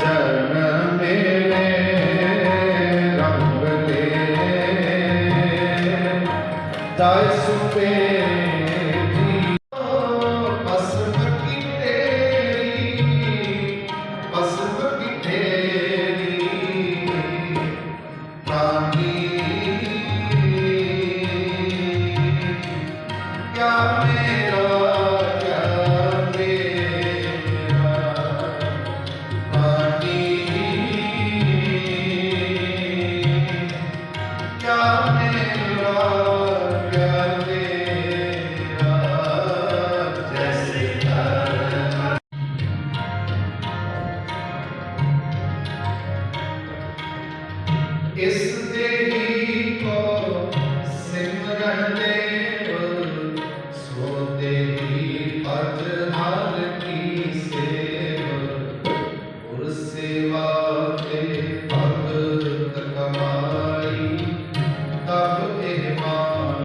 ਸੱਜਣ ਮੇਰੇ es